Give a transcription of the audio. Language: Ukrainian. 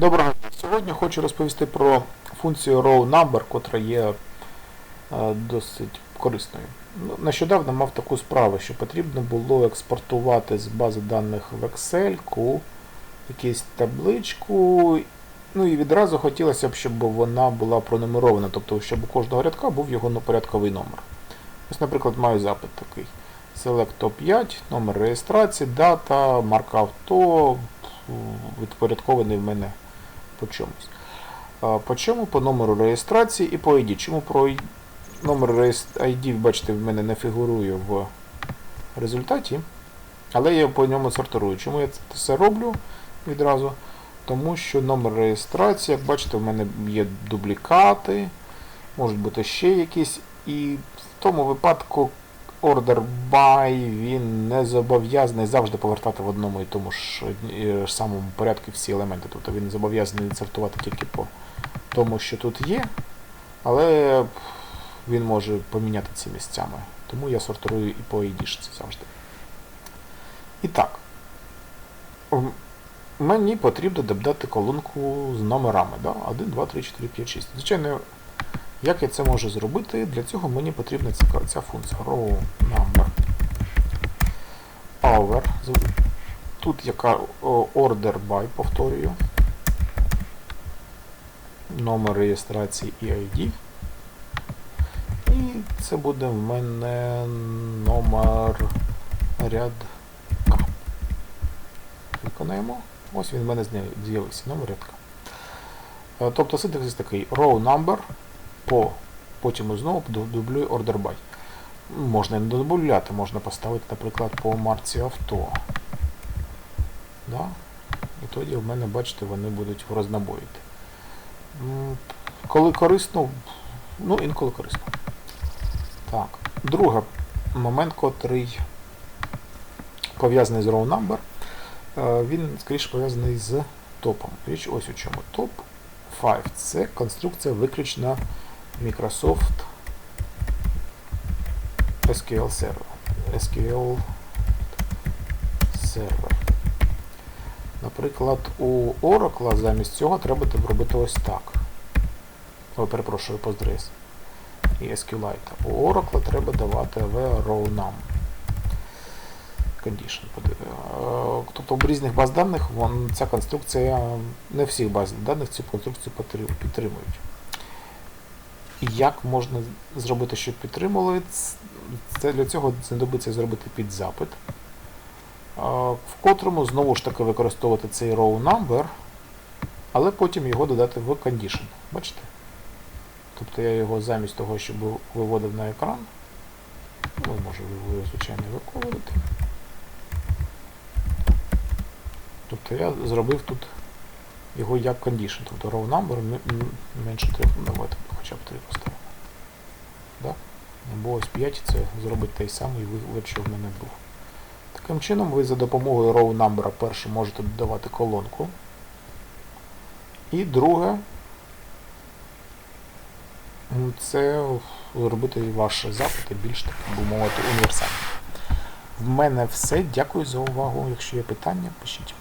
Доброго. Сьогодні хочу розповісти про функцію row number, котра є е, досить корисною. Ну, Нещодавно мав таку справу, що потрібно було експортувати з бази даних в Excel якусь табличку. Ну і відразу хотілося б, щоб вона була пронумерована, тобто щоб у кожного рядка був його ну, порядковий номер. Ось, наприклад, маю запит такий. Select top 5, номер реєстрації, дата, марка авто, відпорядкований в мене по чомусь. По чому? По номеру реєстрації і по ID. Чому про номер ID, бачите, в мене не фігурує в результаті, але я по ньому сортирую. Чому я це все роблю відразу? Тому що номер реєстрації, як бачите, в мене є дублікати, можуть бути ще якісь. І в тому випадку order by він не зобов'язаний завжди повертати в одному і тому ж, самому порядку всі елементи. Тобто він зобов'язаний сортувати тільки по тому, що тут є, але він може поміняти ці місцями. Тому я сортирую і по ID завжди. І так. Мені потрібно додати колонку з номерами. Да? 1, 2, 3, 4, 5, 6. Звичайно, як я це можу зробити? Для цього мені потрібна ця, функція row number over. Тут яка order by, повторюю. Номер реєстрації і ID. І це буде в мене номер рядка. Виконаємо. Ось він в мене з'явився, номер рядка. Е, Тобто синтаксис такий row number по, потім знову ду- дублюю order by. Можна не додати, можна поставити, наприклад, по марці авто. Да? І тоді в мене, бачите, вони будуть рознобоїти. Коли корисно, ну інколи корисно. Так. Другий момент, котрий пов'язаний з row number, е, він скоріше пов'язаний з топом. Річ ось у чому. Топ 5 це конструкція виключно Microsoft SQL Server. SQL Server. Наприклад, у Oracle замість цього треба робити ось так. Ой, перепрошую, Postgres і SQLite. У Oracle треба давати num. Condition. е, Тобто в різних баз даних вон, ця конструкція, не всіх баз даних цю конструкцію підтримують. І як можна зробити, щоб підтримували? Це для цього знадобиться зробити підзапит, в котрому знову ж таки використовувати цей row number, але потім його додати в condition. Бачите? Тобто я його замість того, щоб виводив на екран, ну, може ви його, звичайно, виконувати. Тобто я зробив тут його як condition, тобто row number менше 3, давайте хоча б 3 поставимо. Да? Або ось 5 це зробить той самий вид, що в мене був. Таким чином ви за допомогою row number перше можете додавати колонку. І друге, це зробити ваші запити більш так би мовити універсальними. В мене все. Дякую за увагу. Якщо є питання, пишіть.